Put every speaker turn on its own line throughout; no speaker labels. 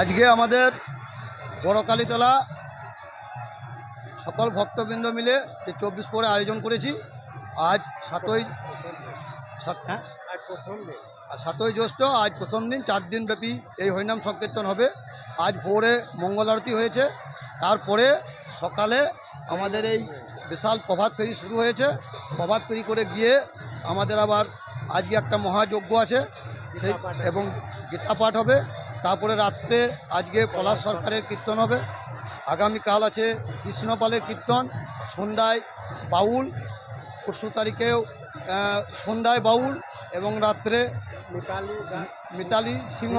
আজকে আমাদের বড় কালীতলা সকল ভক্তবৃন্দ মিলে যে চব্বিশ পরে আয়োজন করেছি। আজ সাতই সাত হ্যাঁ? আর সাতই জ্যৈষ্ঠ, আজ প্রথম দিন, চার দিন ব্যাপী এই হরিনাম সংকীর্তন হবে। আজ ভোরে মঙ্গল আরতি হয়েছে। তারপরে সকালে আমাদের এই বিশাল প্রভাত ফেরি শুরু হয়েছে। প্রভাত ফেরি করে গিয়ে আমাদের আবার আজকে একটা মহাযজ্ঞ আছে। সেই এবং গীতা পাঠ হবে। তারপরে রাত্রে আজকে পলাশ সরকারের কীর্তন হবে। আগামীকাল আছে কৃষ্ণপালের কীর্তন, সন্ধ্যায় বাউল পরশু তারিখেও সন্ধ্যায় বাউল এবং রাত্রে মিতালি সিংহ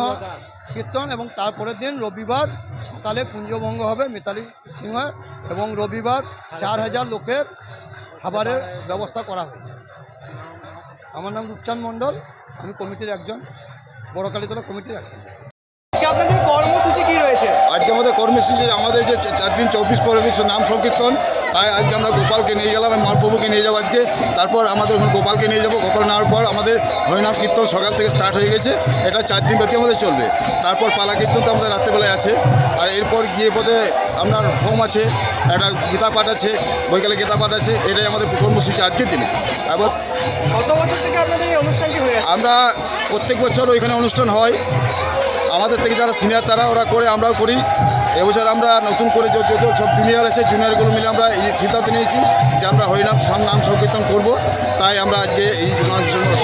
কীর্তন এবং তারপরের দিন রবিবার সকালে কুঞ্জভঙ্গ হবে মিতালি সিংহ এবং রবিবার চার হাজার লোকের খাবারের ব্যবস্থা করা হয়েছে। আমার নাম রূপচাঁদ মণ্ডল আমি কমিটির একজন বড় কালীতলা কমিটির একজন।
আজকে আপনাদের কর্মসূচি কি রয়েছে?
আজকে আমাদের কর্মসূচি আমাদের যে চার দিন চব্বিশ পরমেশ্বর নাম সংকীর্তন তাই আজকে আমরা গোপালকে নিয়ে গেলাম আমি মহাপ্রভুকে নিয়ে যাব আজকে। তারপর আমাদের গোপালকে নিয়ে যাব। গোপাল নেওয়ার পর আমাদের হরিনাম কীর্তন সকাল থেকে স্টার্ট হয়ে গেছে। এটা চার দিন ব্যাপী আমাদের চলবে। তারপর পালা কীর্তন তো আমাদের রাত্রেবেলায় আছে। আর এরপর গিয়ে পথে আপনার হোম আছে একটা গীতা পাঠ আছে বৈকালে গীতা পাঠ আছে। এটাই আমাদের কর্মসূচি আজকের দিনে। এবার
কত বছর থেকে আপনাদের এই অনুষ্ঠানটি হয়ে
আমরা প্রত্যেক বছর ওইখানে অনুষ্ঠান হয়। আমাদের থেকে যারা সিনিয়র তারা ওরা করে আমরাও করি। এবছর আমরা নতুন করে যত যত সব জুনিয়র আছে জুনিয়রগুলো মিলে আমরা এই সিদ্ধান্ত নিয়েছি যে আমরা হরিনাম নাম সংকীর্তন করব। তাই আমরা আজকে এই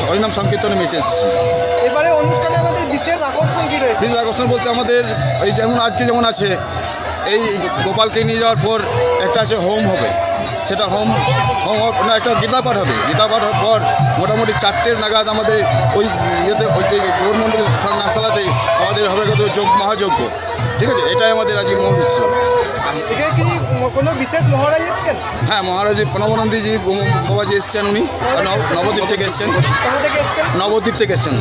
হরিনাম সংকীর্তনে মেতে এসেছি।
এবারে অনুষ্ঠানে আমাদের বিশেষ আকর্ষণ কি রয়েছে?
বিশেষ আকর্ষণ বলতে আমাদের এই যেমন আজকে যেমন আছে এই গোপালকে নিয়ে যাওয়ার পর একটা আছে হোম হবে। সেটা হোম হোম না একটা গীতা পাঠ হবে। গীতা পাঠ হওয়ার পর মোটামুটি চারটের নাগাদ আমাদের ওই ইয়েতে ওই নাশালাতে আমাদের হবে কত যোগ মহাযজ্ঞ। ঠিক আছে? এটাই আমাদের আজকে মূল উৎসব।
এখানে কি ম- কোনো বিশেষ মহারাজ এসছেন?
হ্যাঁ মহারাজ প্রণবানন্দীজি বাবাজি এসছেন উনি। নবদ্বীপ থেকে এসছেন।
কোথা থেকে এসছেন?
নবদ্বীপ থেকে এসছেন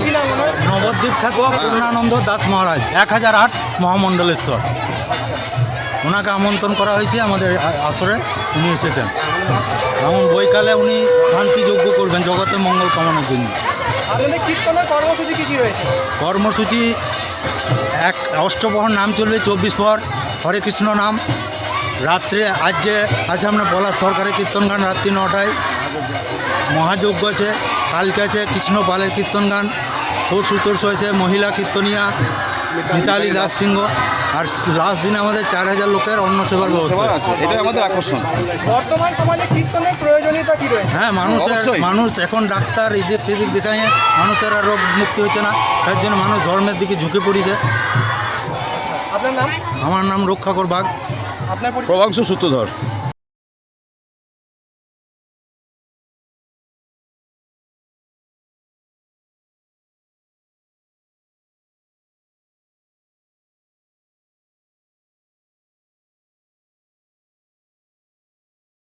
নবদ্বীপ ঠাকুর পূর্ণানন্দ দাস মহারাজ এক হাজার আট মহামণ্ডলেশ্বর। ওনাকে আমন্ত্রণ করা হয়েছে আমাদের আসরে উনি এসেছেন। এমন বৈকালে উনি শান্তি যজ্ঞ করবেন জগতের মঙ্গল কামনার জন্য।
কর্মসূচি
এক অষ্টপ্রহর নাম চলবে, চব্বিশ পর হরে কৃষ্ণ নাম। রাত্রে আজকে আছে আমরা পলাশ সরকারের কীর্তন গান রাত্রি নটায়। মহাযজ্ঞ আছে, কালকে আছে কৃষ্ণ পালের কীর্তন গান। পরশু তরশু আছে, মহিলা কীর্তনিয়া, মিতালি দাস সিংহ। আর লাস্ট দিনে আমাদের চার হাজার লোকের অন্ন সেবার ব্যবস্থা
আছে এটাই আমাদের আকর্ষণ।
বর্তমান সমাজে কীর্তনের প্রয়োজনীয়তা কি রয়েছে?
হ্যাঁ মানুষের মানুষ এখন ডাক্তার এদিক সেদিক দেখায় মানুষের আর রোগ মুক্তি হচ্ছে না। তার জন্য মানুষ ধর্মের দিকে ঝুঁকে পড়েছে।
আপনার নাম?
আমার নাম রক্ষাকর বাঘ
আপনার প্রভাংশ
প্রবাংশু সূত্রধর।